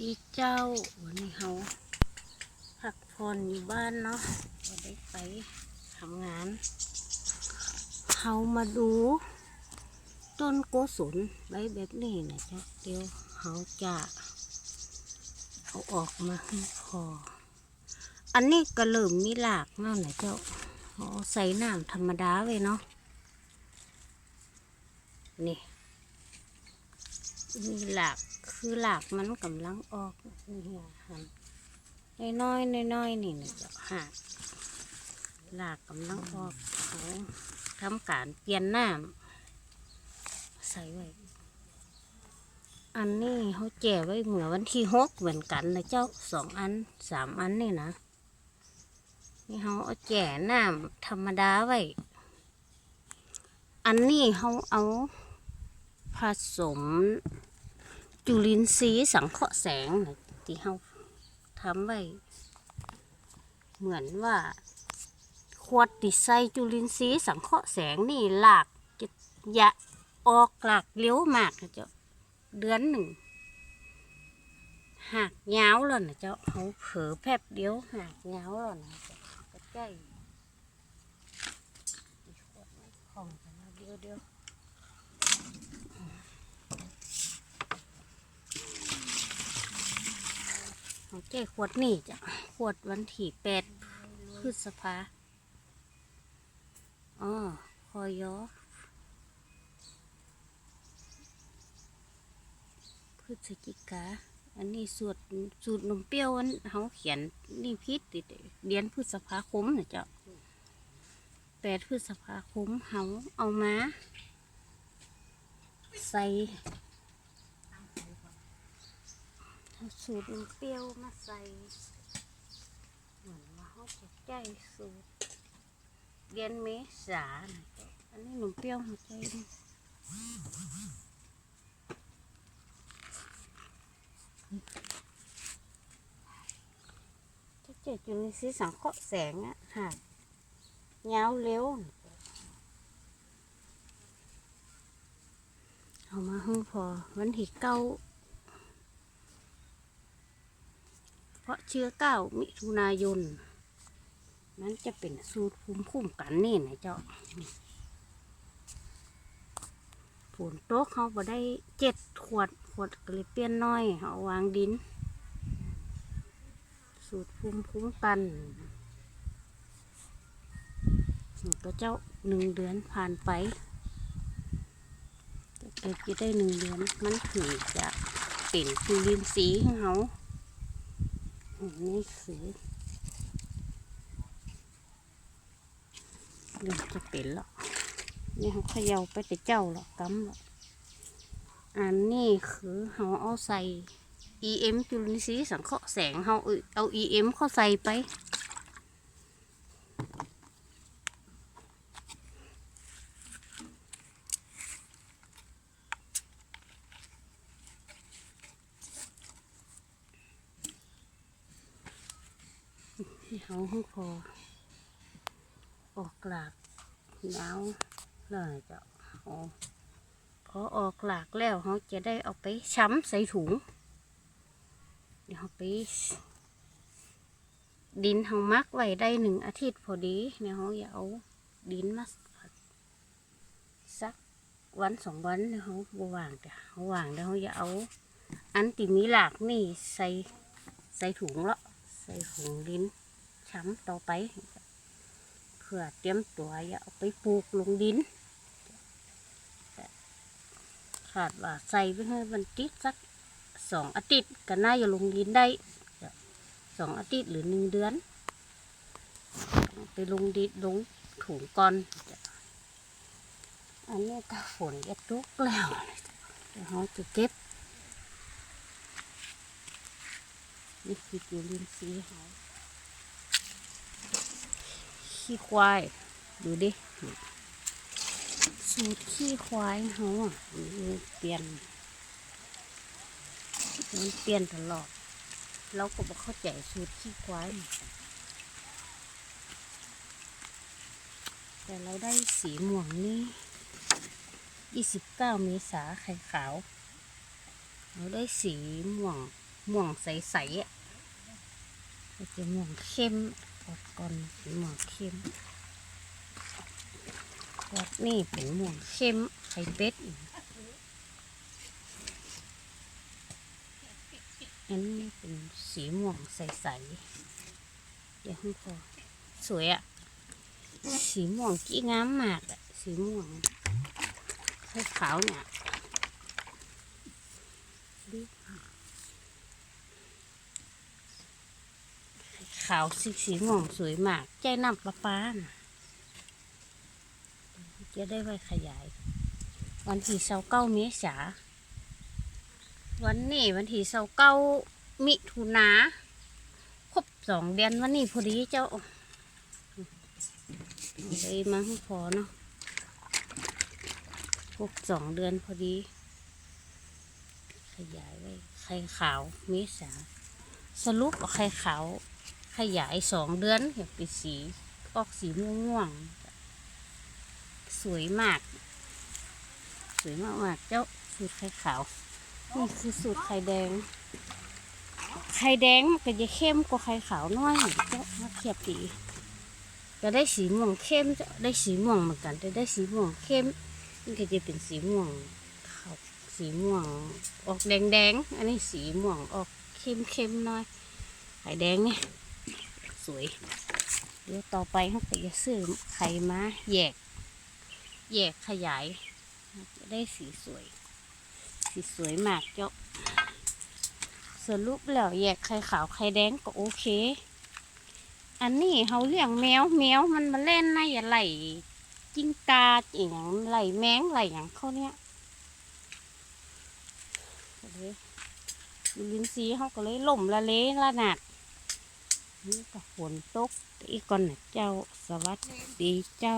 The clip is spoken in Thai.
ดีเจ้าวันนี้เขาพักผ่อนอยู่บ้านเนาะก็ได้ไปทำงานเขามาดู ต้นโกศลใบแบบนี้นะเจ้าเดี๋ยวเขาจะเอาออกมาให้พอ อันนี้ก็เริ่มมีหลากแล้วนะเจ้าเขาใส่น้ำธรรมดาไว้เนาะนี่ มีหลากคือหลากมันกำลังออกนี่หันน้อยๆน้อยๆนี่นะเจ้าหากหลากกำลังออกเขาทำการเปลี่ยนน้ำใส่ไว้อันนี้เขาแจกไว้เหมือนวันที่หกเหมือนกันนะเจ้าสองอันสามอันนี่นะนี่เขาเอาแจกน้ำธรรมดาไว้ อันนี้เขาเอา ผสม จุลินทรีย์สังเคราะห์แสงนะที่เขาทำไว้ เหมือนว่าขวดติดใส่จุลินทรีย์สังเคราะห์แสงนี่หลากจะยะออกหลากเลี้ยวมากนะเจ้าเดือนหนึ่งหากยาวแล้วนะเจ้าเขาเผลอแป๊บเดียวหากยาวแล้วนะเจ้าใกล้ของเดียวเดียว ของเจ้ขวดนี่จ้ะ ขวดวันที่แปดพฤษภาอ๋อคอยอพฤศจิกา อันนี้สูตรสูตรนมเปรี้ยวอันเขาเขียนนี่พิษติดเดือนพฤษภาคมนะเจ้าแปดพฤษภาคมเขาเอามา ใส่ สูตรนมเปรี้ยวมาใส่เหมือนว่าเขาจะใจสูตรเดือนเมษาน่ะจ้ะอันนี้นมเปรี้ยวหัวใจนี่จะเจ็ดอยู่ในสีสังเคราะห์แสงอะหากยาวเร็วน่ะจ้ะเอามาให้พอวันที่เก้า เพราะเชื้อเก้ามิถุนายนนั้นจะเป็นสูตรภูมิคุ้มกันนี่นะเจ้าฝนโต๊ะเขาบ่ได้เจ็ดขวดขวดก็เลยเปลี่ยนน้อยเขาวางดิน สูตรภูมิคุ้มกันนี่ก็เจ้าหนึ่งเดือนผ่านไปเกิดจะได้หนึ่งเดือนมันถึงจะเป็นจุลินทรีย์ของเขา นนี้คือเริ่มจะเป็นแล้วนี่เขาเขย่าไปแต่เจ้าหรอกกำแล้วอันนี้คือเขาเอาใส่ EM จุลินทรีย์สังเคราะห์แสงเขาเอาเอา EM เข้าใส่ไป ที่เขาห้พอออกหลากยาวเลยจะเอาพอออกหลากแล้วเขาจะได้เอาไปช้ำใส่ถุง เดี๋ยวไป ดินเขามักไว้ได้หนึ่งอาทิตย์พอดีเนี่ยเขาอย่าเอาดินมาสักวันสองวันเนี่ยเขาบวางแต่เขาวางแล้วเขาอย่าเอา อันที่มีหลากนี่ใส่ใส่ถุงละใส่ถุงดิน ช้ำต่อไป เพื่อเตรียมตัวอย่าเอาไปปลูกลงดินขาดว่าใส่ไปให้มันติดสักสองอาทิตย์ก็น่าจะลงดินได้สองอาทิตย์หรือหนึ่งเดือน ไปลงดินลงถุงก่อนอันนี้ก็ฝนจะตกแล้วเดี๋ยวเราจะเก็บนี่คือจุลินทรีย์เขา ขี้ควาย ดูดิ สูตรขี้ควายเขาอะมันเปลี่ยนมันเปลี่ยนตลอด เราก็บอกเข้าใจสูตรขี้ควาย แต่เราได้สีม่วงนี่ยี่สิบเก้าเมษาไข่ขาว เราได้สีม่วงม่วงใสๆอะจะม่วงเข้ม ออกก่อนสีม่วงเข้มแบบนี่เป็นม่วงเข้มไข่เป็ดอันนี้เป็นสีม่วงใสๆเดี๋ยวให้พอสวยอะสีม่วงกี้งามมากอะสีม่วงขาวๆเนี่ยดู ขาวสีสีม่วงสวยมาก ใจน้ำประปานจะได้ไว้ขยาย วันที่เสาเก้าเมษาวันนี้วันที่เสาเก้ามิถุนาครบสองเดือนวันนี้พอดีเจ้าเลยมาให้พอเนาะครบสองเดือนพอดี ขยายไว้ไข่ขาวเมษาสรุปไข่ขาว ขยายสองเดือนอยากเป็นสีออกสีม่วงๆ สวยมาก สวยมากๆ เจ้าสูตรไข่ขาว นี่คือสูตรไข่แดง ไข่แดงก็จะเข้มกว่าไข่ขาวน้อยเจ้ามาเทียบดีจะได้สีม่วงเข้มจะได้สีม่วงเหมือนกันแต่ได้สีม่วงเข้มนี่ก็จะเป็นสีม่วงขาวสีม่วงออกแดงแดงอันนี้สีม่วงออกเข้มเข้มๆน้อยไข่แดงเนี่ย สวย เดี๋ยวต่อไปเขาก็จะซื้อไข่มาแยก แยกขยายจะได้สีสวย สีสวยมากเจ้าสรุปแล้วแยกไข่ขาวไข่แดงก็โอเค อันนี้เขาเลี้ยงแมวแมวมันมาเล่นนะอย่าไหลจิ้งกาอย่างไหลแมงไหลอย่างเขาเนี้ยก็เลยลินซีเขาก็เลยล่มละเลละหนัด นี่ก็ฝนตกอีกก่อนนะเจ้าสวัสดีเจ้า